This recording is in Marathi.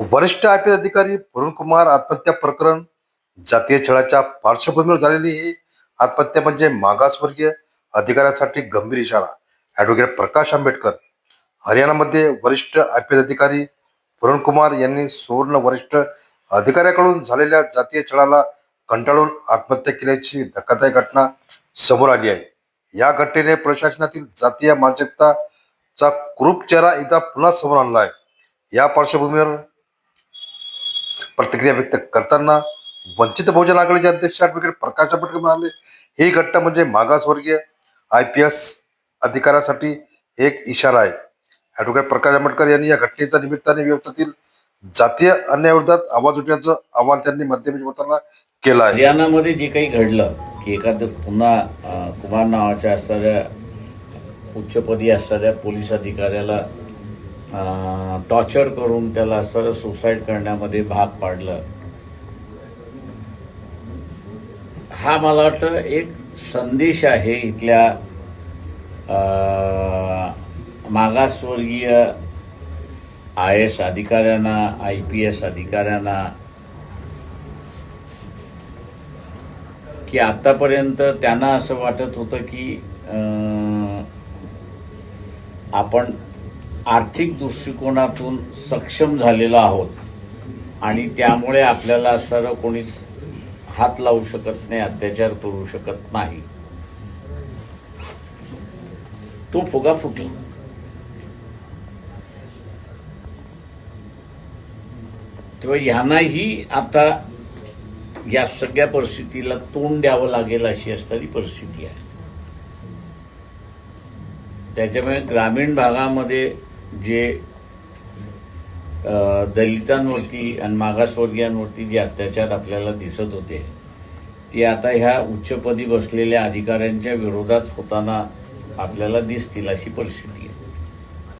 वरिष्ठ आय पी एस अधिकारी वरुण कुमार आत्महत्या प्रकरण जातीय छळाच्या पार्श्वभूमीवर झालेली ही आत्महत्या म्हणजे मागासवर्गीय अधिकाऱ्यांसाठी गंभीर इशारा. ॲडव्होकेट प्रकाश आंबेडकर हरियाणामध्ये वरिष्ठ आय पी एस अधिकारी वरुण कुमार यांनी सुवर्ण वरिष्ठ अधिकाऱ्याकडून झालेल्या जातीय छळाला कंटाळून आत्महत्या केल्याची धक्कादायक घटना समोर आली आहे. या घटनेने प्रशासनातील जातीय मानसिकताचा क्रूप चेहरा एकदा पुन्हा समोर आणला आहे. या पार्श्वभूमीवर प्रतिक्रिया व्यक्त करताना वंचित बहुजन आघाडीचे अध्यक्ष ॲडव्होकेट प्रकाश आंबेडकर म्हणाले ही घटना म्हणजे मागासवर्गीय आय पी एस अधिकाऱ्यासाठी एक इशारा आहे. ॲडव्होकेट प्रकाश आंबेडकर यांनी या घटनेच्या निमित्ताने व्यवस्थेतील जातीय अन्यायाविरोधात आवाज उठण्याचं आवाहन त्यांनी मध्यप्रदेश होताना केलं आहे. हरियाणामध्ये जे काही घडलं की एखादं पुन्हा कुमार नावाच्या असणाऱ्या उच्चपदी असणाऱ्या पोलीस अधिकाऱ्याला टॉर्चर करून त्याला असणारं सुसाईड करण्यामध्ये भाग पाडलं. हा मला वाटतं एक संदेश आहे इथल्या मागासवर्गीय आय एस अधिकाऱ्यांना आय पी एस अधिकाऱ्यांना की आतापर्यंत त्यांना असं वाटत होतं की आपण आर्थिक दृष्टिकोनातून सक्षम झालेलो आहोत. आणि त्यामुळे आपल्याला सर्व कोणीच हात लावू शकत नाही अत्याचार करू शकत नाही. तो फुगा फुटला तेव्हा यांनाही आता या सगळ्या परिस्थितीला तोंड द्यावं लागेल अशी असणारी परिस्थिती आहे. त्याच्यामुळे ग्रामीण भागामध्ये जे दलितांवरती आणि मागासवर्गीयांवरती जे अत्याचार आपल्याला दिसत होते ते आता ह्या उच्चपदी बसलेल्या अधिकाऱ्यांच्या विरोधात होताना आपल्याला दिसतील अशी परिस्थिती आहे.